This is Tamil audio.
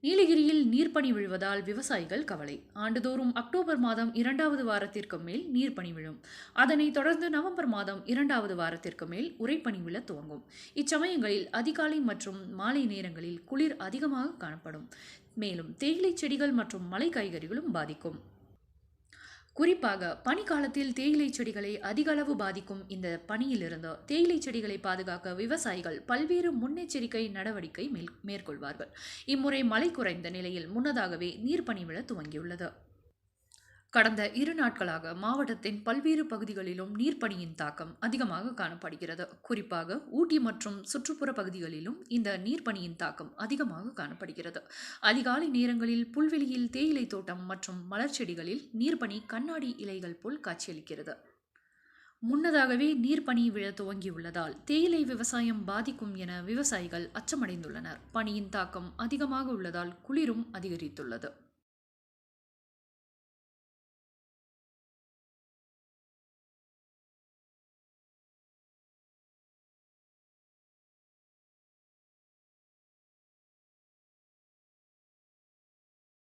நீலகிரியில் நீர்ப்பணி விழுவதால் விவசாயிகள் கவலை. ஆண்டுதோறும் அக்டோபர் மாதம் இரண்டாவது வாரத்திற்கு மேல் நீர்ப்பணி விழும். அதனைத் தொடர்ந்து நவம்பர் மாதம் இரண்டாவது வாரத்திற்கு மேல் உரைப்பணி விழ துவங்கும். இச்சமயங்களில் அதிகாலை மற்றும் மாலை நேரங்களில் குளிர் அதிகமாக காணப்படும். மேலும் தேயிலை செடிகள் மற்றும் மலை காய்கறிகளும் பாதிக்கும். குறிப்பாக பனிக்காலத்தில் தேயிலை செடிகளை அதிக அளவு பாதிக்கும் இந்த பனியிலிருந்து தேயிலை செடிகளை பாதுகாக்க விவசாயிகள் பல்வேறு முன்னெச்சரிக்கை நடவடிக்கை மேல் மேற்கொள்வார்கள். இம்முறை மழை குறைந்த நிலையில் முன்னதாகவே நீர்ப்பனி விழ துவங்கியுள்ளது. கடந்த இரு நாட்களாக மாவட்டத்தின் பல்வேறு பகுதிகளிலும் நீர்ப்பணியின் தாக்கம் அதிகமாக காணப்படுகிறது. குறிப்பாக ஊட்டி மற்றும் சுற்றுப்புற பகுதிகளிலும் இந்த நீர்ப்பணியின் தாக்கம் அதிகமாக காணப்படுகிறது. அதிகாலை நேரங்களில் புல்வெளியில் தேயிலை தோட்டம் மற்றும் மலர்ச்செடிகளில் நீர்ப்பணி கண்ணாடி இலைகள் போல் காட்சியளிக்கிறது. முன்னதாகவே நீர்ப்பணி விழ துவங்கியுள்ளதால் தேயிலை விவசாயம் பாதிக்கும் என விவசாயிகள் அச்சமடைந்துள்ளனர். பனியின் தாக்கம் அதிகமாக உள்ளதால் குளிரும் அதிகரித்துள்ளது.